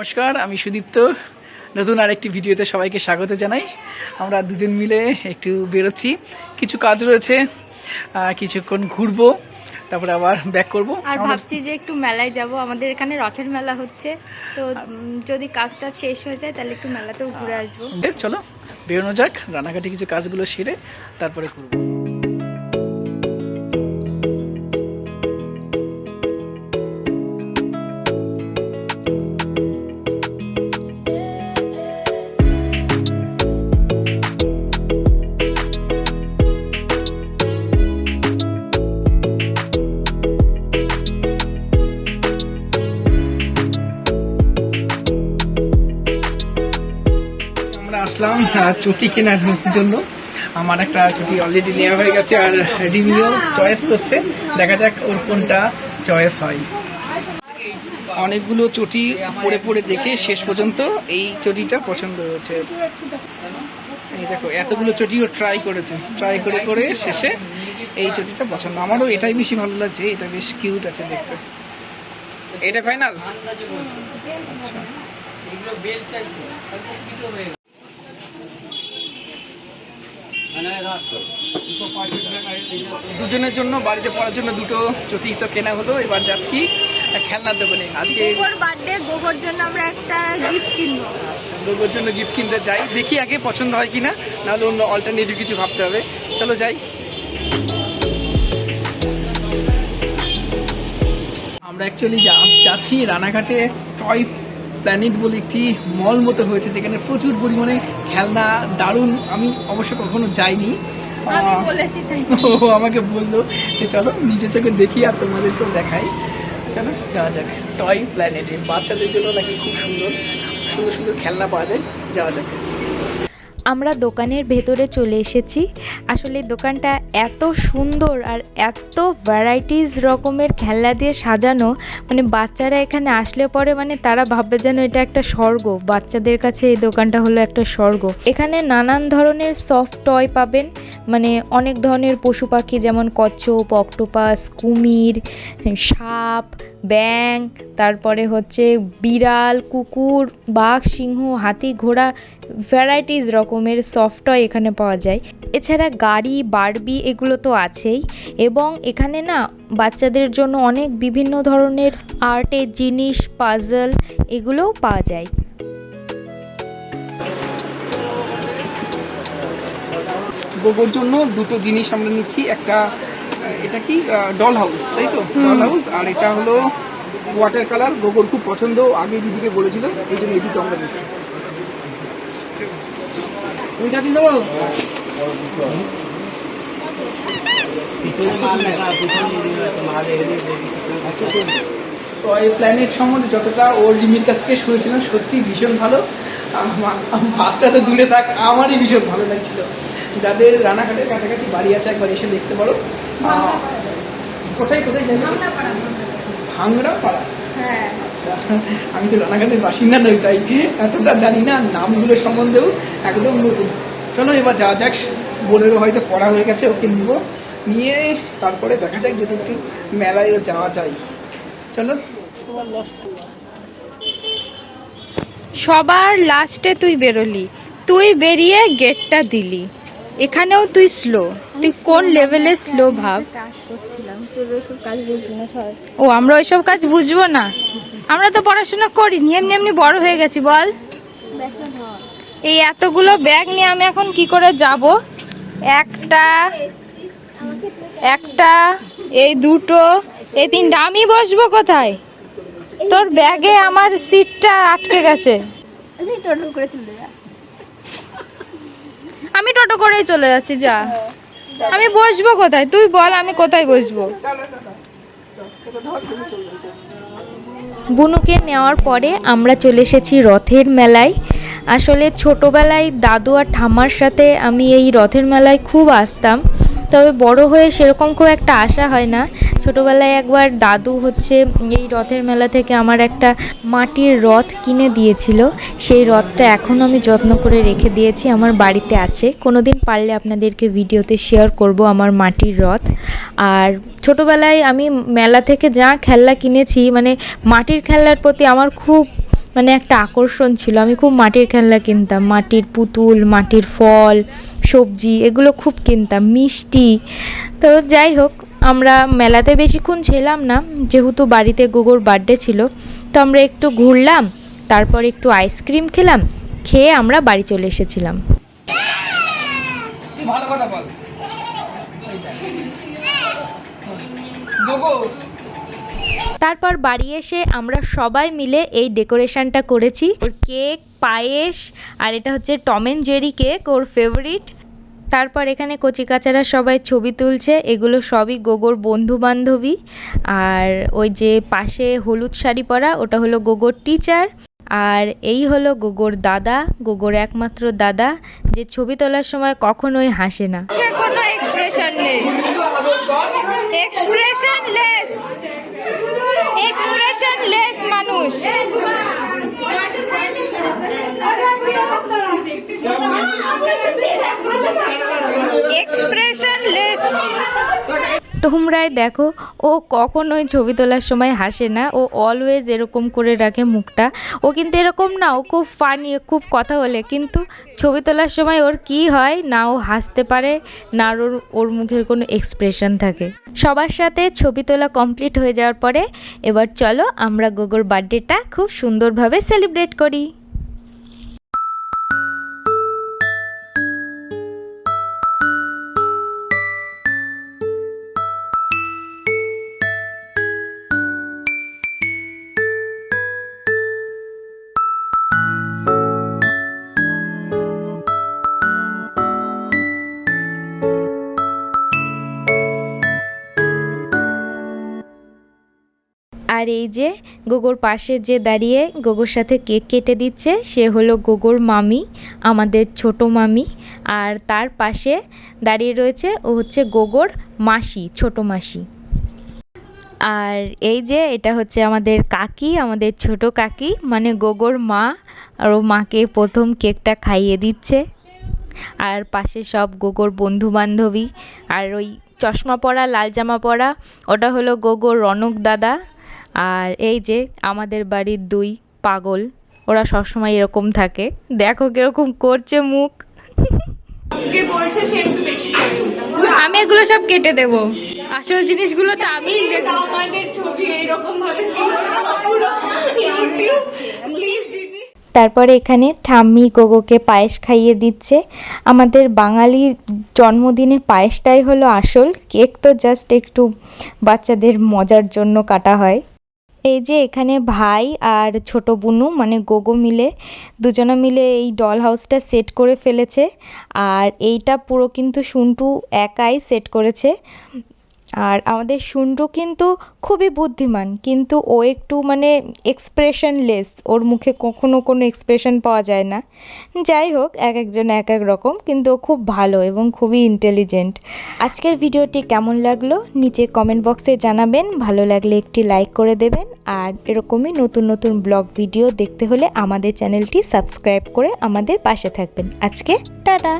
নমস্কার আমি সুদীপ্ত। নতুন আরেকটি ভিডিওতে সবাইকে স্বাগত জানাই। আমরা দুজন মিলে একটু বেরোচ্ছি। কিছু কাজ রয়েছে কিছুক্ষণ ঘুরবো তারপরে আবার ব্যাক করব। আর ভাবছি যে একটু মেলায় যাব। আমাদের এখানে রথের মেলা হচ্ছে। তো যদি কাজটা শেষ হয়ে যায় তাহলে একটু মেলাতেও ঘুরে আসব। চলো বেরোনো যাক রানাঘাটে কিছু কাজগুলো সেরে তারপরে করব চটি কেনার জন্য। আমার একটা চটি অলরেডি নেওয়া হয়ে গেছে আর রিভিউ চয়েস করছে। দেখা যাক ওর কোনটা চয়েস হয়। অনেকগুলো চটি পরে পরে দেখে শেষ পর্যন্ত এই চটিটা পছন্দ হয়েছে। এই দেখো এতগুলো চটিও ট্রাই করেছে। ট্রাই করে করে শেষে এই চটিটা পছন্দ। আমারও এটাই বেশি ভালো লাগছে এটা বেশ কিউট আছে দেখতে। এটা ফাইনাল আচ্ছা। দুজনের জন্য বাড়িতে পড়ার জন্য দুটো চটি তো কেনা হলো এবার যাচ্ছি খেলনার দোকানে। আজকে বার্থডে গোবর জন্য আমরা একটা গিফট কিনবো। আচ্ছা, গোবর জন্য গিফট কিনতে যাই দেখি আগে পছন্দ হয় কিনা নাহলে অন্য অল্টারনেটিভ কিছু ভাবতে হবে। চলো যাই। আমরা অ্যাকচুয়ালি যাচ্ছি রানাঘাটে টয় প্ল্যানেট বলে একটি মল মতো হয়েছে যেখানে প্রচুর পরিমাণে খেলনা দারুণ আমি অবশ্য কখনো যাইনি। ও আমাকে বলল যে চলো নিজে চোখে দেখি আর তোমাদেরকেও দেখাই। চলো যাওয়া যাক। টয় প্ল্যানেটে বাচ্চাদের জন্য নাকি খুব সুন্দর সুন্দর সুন্দর খেলনা পাওয়া যায়। যাওয়া যাক। আমরা দোকানের ভেতরে চলে এসেছি। আসলে দোকানটা এত সুন্দর আর এত ভ্যারাইটিস রকমের খেলনা দিয়ে সাজানো। মানে বাচ্চারা এখানে আসলে পরে মানে তারা ভাববে যেন এটা একটা স্বর্গ। বাচ্চাদের কাছে এই দোকানটা হলো একটা স্বর্গ। এখানে নানান ধরনের সফট টয় পাবেন। মানে অনেক ধরনের পশু পাখি যেমন কচ্ছপ অক্টোপাস কুমির, সাপ ব্যাং তারপরে হচ্ছে বিড়াল, কুকুর, বাঘ, সিংহ, হাতি, ঘোড়া ভ্যারাইটিস রকমের সফট টয় এখানে পাওয়া যায়। এছাড়া গাড়ি বারবি এগুলো তো আছেই। এবং এখানে না বাচ্চাদের জন্য অনেক বিভিন্ন ধরনের আর্টের জিনিস পাজল এগুলোও পাওয়া যায়। গোবর জন্য দুটো জিনিস আমরা নিচ্ছি। একটা এটা কি? ডল হাউস তাই তো? ডল হাউস আর এটা হলো ওয়াটার কালার গোবর খুব পছন্দ। আগে দিদিকে বলেছিল এই জন্য এই দুটো আমরা নিচ্ছি। টয় প্ল্যানেট সম্বন্ধে যতটা ওর রিমির কাছ থেকে শুনেছিলাম সত্যি ভীষণ ভালো। বাচ্চা তো দূরে থাক আমারই ভীষণ ভালো লাগছিল। যাদের রানাঘাটের কাছাকাছি বাড়ি আছে একবার এসে দেখতে পারো। কোথায় কোথায় যাবে? ভাংড়া পাড়া হ্যাঁ। আমি তো রানাঘাটের বাসিন্দা নই তাই এতটা জানি না নামগুলো সম্বন্ধেও একদম নতুন। চলো এবার যা যাক বোনেরও হয়তো পড়া হয়ে গেছে ওকে নিব। নিয়ে তারপরে দেখা যাক যদি একটু মেলায়ও যাওয়া যায়। চলো। সবার লাস্টে তুই বেরোলি। তুই বেরিয়ে গেটটা দিলি। এখানেও তুই স্লো তুই কোন লেভেলে স্লো ভাব? কাজ করছিলাম তোর ওসব কাজ বুঝবি না সব ও আমরা ওইসব কাজ বুঝব না? আমরা তো পড়াশোনা করিনি, এমনি এমনি বড় হয়ে গেছি, বল। এই এতগুলো ব্যাগ নিয়ে আমি এখন কি করে যাব? একটা একটা, এই দুটো, এই তিনটা। আমি বসবো কোথায়? তোর ব্যাগে আমার সিটটা আটকে গেছে। তুই টোটো করে আমি টোটো করেই চলে যাচ্ছি, যা। আমি বসবো কোথায়? তুই বল, আমি কোথায় বসবো? বুনুকে নেওয়ার পরে আমরা চলে এসেছি রথের মেলায়। আসলে ছোটোবেলায় দাদু আর ঠাম্মার সাথে আমি এই রথের মেলায় খুব আসতাম। তবে বড় হয়ে সেরকম খুব একটা আশা হয় না। ছোটোবেলায় একবার দাদু হচ্ছে এই রথের মেলা থেকে আমার একটা মাটির রথ কিনে দিয়েছিল। সেই রথটা এখনও আমি যত্ন করে রেখে দিয়েছি, আমার বাড়িতে আছে। কোনো দিন পারলে আপনাদেরকে ভিডিওতে শেয়ার করব আমার মাটির রথ। আর ছোটোবেলায় আমি মেলা থেকে যা খেলনা কিনেছি মানে মাটির খেলনার প্রতি আমার খুব মানে একটা আকর্ষণ ছিল। আমি খুব মাটির খেলনা কিনতাম, মাটির পুতুল, মাটির ফল, সবজি, এগুলো খুব কিনতাম, মিষ্টি। তো যাই হোক আমরা মেলাতে বেশিক্ষণ ছিলাম না যেহেতু বাড়িতে গোগোর বার্থডে ছিল তো আমরা একটু ঘুরলাম তারপর একটু আইসক্রিম খেলাম খেয়ে আমরা বাড়ি চলে এসেছিলাম। ভালো কথা বল। তারপর বাড়ি এসে আমরা সবাই মিলে এই ডেকোরেশনটা করেছি। ওর কেক পায়েস আর এটা হচ্ছে টম অ্যান্ড জেরি কেক ওর ফেভারিট তারপর এখানে কচিকাচারা সবাই ছবি তুলছে, এগুলো সবই গোগোর বন্ধু বান্ধবী আর ওই যে পাশে হলুদ শাড়ি পরা, ওটা হলো গোগোর টিচার আর এই হলো গোগোর দাদা, গোগোর একমাত্র দাদা, যে ছবি তোলার সময় কখনোই হাসে না। মানুষ। তোমরাই দেখো, ও কখনোই ছবি তোলার সময় হাসে না, ও অলওয়েজ এরকম করে রাখে মুখটা। ও কিন্তু এরকম না, ও খুব ফানি খুব কথা বলে, কিন্তু ছবি তোলার সময় ওর কি হয়, না ও হাসতে পারে, না ওর ওর মুখের কোনো এক্সপ্রেশন থাকে। সবার সাথে ছবি তোলা কমপ্লিট হয়ে যাওয়ার পরে, এবার চলো আমরা গোগোর বার্থডেটা খুব সুন্দরভাবে সেলিব্রেট করি। আর এই যে গোগোর পাশে যে দাঁড়িয়ে গোগোর সাথে কেক কেটে দিচ্ছে, সে হলো গোগোর মামি, আমাদের ছোট মামি। আর তার পাশে দাঁড়িয়ে রয়েছে, ও হচ্ছে গোগোর মাসি, ছোট মাসি। আর এই যে এটা হচ্ছে আমাদের কাকি, আমাদের ছোট কাকি মানে গোগোর মা, আর ও মাকে প্রথম কেকটা খাইয়ে দিচ্ছে। আর পাশে সব গোগোর বন্ধু বান্ধবী আর ওই চশমা পরা, লাল জামা পরা, ওটা হলো গোগোর রনক দাদা। আর এই যে আমাদের বাড়ির দুই পাগল ওরা সবসময় এরকম থাকে। দেখো কীরকম করছে মুখ। আমি এগুলো সব কেটে দেব। আসল জিনিসগুলো তো আমি তারপরে এখানে ঠাম্মি গোগোকে পায়েস খাইয়ে দিচ্ছে। আমাদের বাঙালি জন্মদিনে পায়েসটাই হলো আসল। কেক তো জাস্ট একটু বাচ্চাদের মজার জন্য কাটা হয়। এই যে এখানে ভাই আর ছোট বুনু মানে গোগো মিলে, দুজনে মিলে এই ডল হাউসটা সেট করে ফেলেছে। আর এইটা পুরো কিন্তু সুন্টু একাই সেট করেছে। আর আমাদের সুন্টু কিন্তু খুবই বুদ্ধিমান, কিন্তু ও একটু মানে এক্সপ্রেশনলেস ওর মুখে কখনো কোনো এক্সপ্রেশন পাওয়া যায় না। যাই হোক, এক একজন এক এক রকম, কিন্তু ও খুব ভালো এবং খুবই ইন্টেলিজেন্ট আজকের ভিডিওটি কেমন লাগল? নিচে কমেন্ট বক্সে জানাবেন। ভালো লাগলে একটি লাইক করে দেবেন। আর এরকমই নতুন নতুন ব্লগ ভিডিও দেখতে হলে আমাদের চ্যানেলটি সাবস্ক্রাইব করে আমাদের পাশে থাকবেন। আজকে টাটা!